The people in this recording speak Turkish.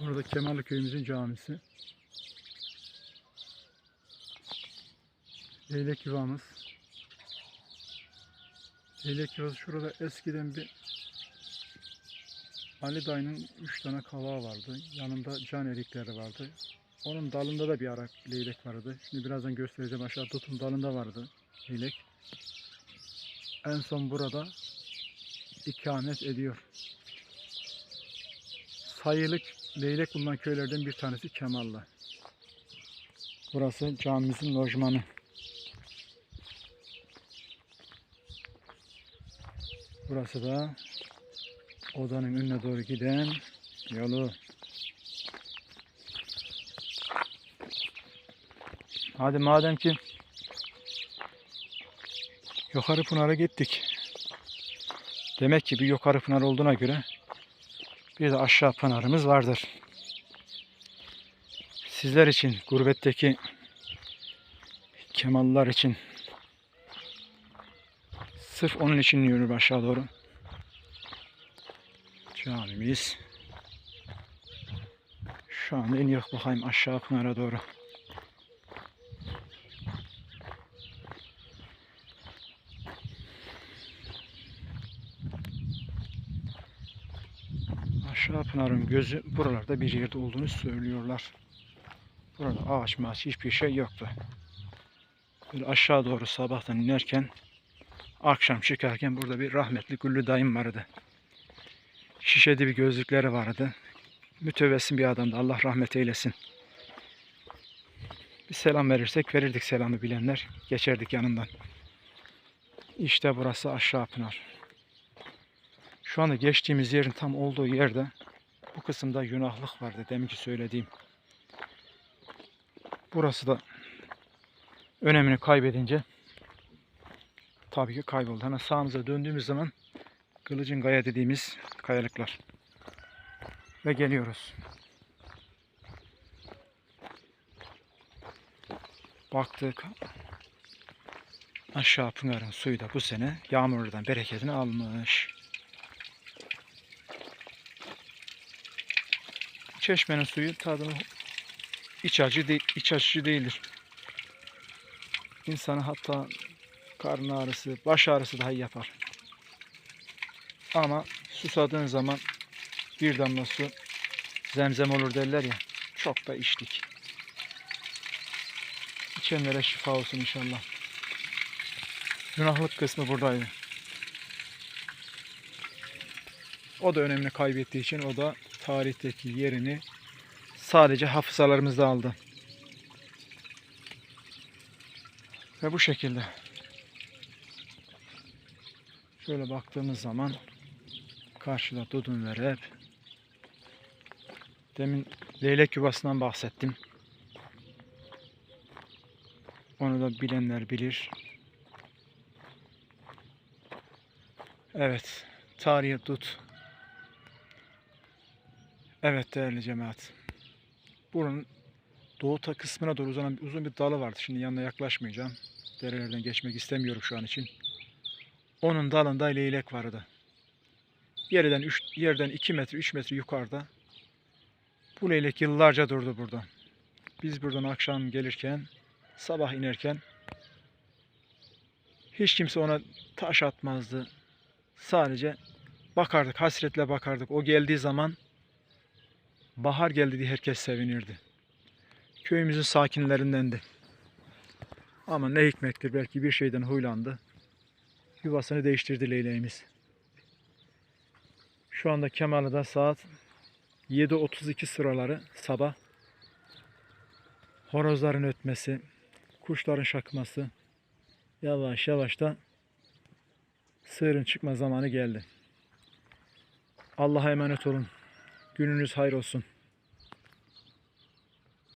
Burada Kemalli köyümüzün camisi. Leylek yuvamız. Leylek yuvası şurada eskiden bir Ali dayının üç tane kavağı vardı. Yanında can erikleri vardı. Onun dalında da bir ara leylek vardı. Şimdi birazdan göstereceğim aşağı tutun dalında vardı leylek. En son burada ikamet ediyor. Sayılı leylek bulunan köylerden bir tanesi Kemallı. Burası camimizin lojmanı. Burası da odanın önüne doğru giden yolu. Hadi madem ki yukarı Pınar'a gittik. Demek ki bir yukarı Pınar olduğuna göre bir de aşağı Pınar'ımız vardır. Sizler için, gurbetteki Kemallılar için sırf onun için yürür aşağı doğru. Camimiz. Şu anda iniyor bakayım aşağı Pınar'a doğru. Aşağı Pınar'ın gözü buralarda bir yerde olduğunu söylüyorlar. Burada ağaç maaç hiçbir şey yoktu. Böyle aşağı doğru sabahtan inerken akşam çıkarken burada bir rahmetli Güllü dayım vardı. Şişede bir gözlükleri vardı. Mütevessim bir adamdı. Allah rahmet eylesin. Bir selam verirsek verirdik selamı bilenler. Geçerdik yanından. İşte burası Aşağı Pınar. Şu anda geçtiğimiz yerin tam olduğu yerde bu kısımda yunaklık vardı deminki söylediğim. Burası da önemini kaybedince tabii ki kayboldu. Hemen sağımıza döndüğümüz zaman Kılıcın Gaya dediğimiz kayalıklar. Ve geliyoruz. Baktık. Aşağı Pınar'ın suyu da bu sene yağmurlardan bereketini almış. Çeşmenin suyu tadını iç acı değil, iç açıcı değildir. İnsanı hatta karın ağrısı, baş ağrısı dahi yapar. Ama susadığın zaman bir damla su zemzem olur derler ya. Çok da içtik. İçenlere şifa olsun inşallah. Günahlık kısmı buradaydı. O da önemini kaybettiği için o da tarihteki yerini sadece hafızalarımızda aldı. Ve bu şekilde. Şöyle baktığımız zaman karşıda Dudunver hep. Demin leylek yuvasından bahsettim. Onu da bilenler bilir. Evet. Tarihi dut. Evet değerli cemaat. Buranın doğu ta kısmına doğru uzanan uzun bir dalı vardı. Şimdi yanına yaklaşmayacağım. Derelerden geçmek istemiyorum şu an için. Onun dalında leylek vardı. Yerden 3 yerden 2 metre 3 metre yukarıda. Bu leylek yıllarca durdu burada. Biz buradan akşam gelirken, sabah inerken hiç kimse ona taş atmazdı. Sadece bakardık, hasretle bakardık. O geldiği zaman bahar geldi diye herkes sevinirdi. Köyümüzün sakinlerindendi. Ama ne hikmettir belki bir şeyden huylandı. Yuvasını değiştirdi leyleğimiz. Şu anda Kemal'da saat 7.32 sıraları sabah. Horozların ötmesi, kuşların şakması yavaş yavaş da sığırın çıkma zamanı geldi. Allah'a emanet olun. Gününüz hayır olsun.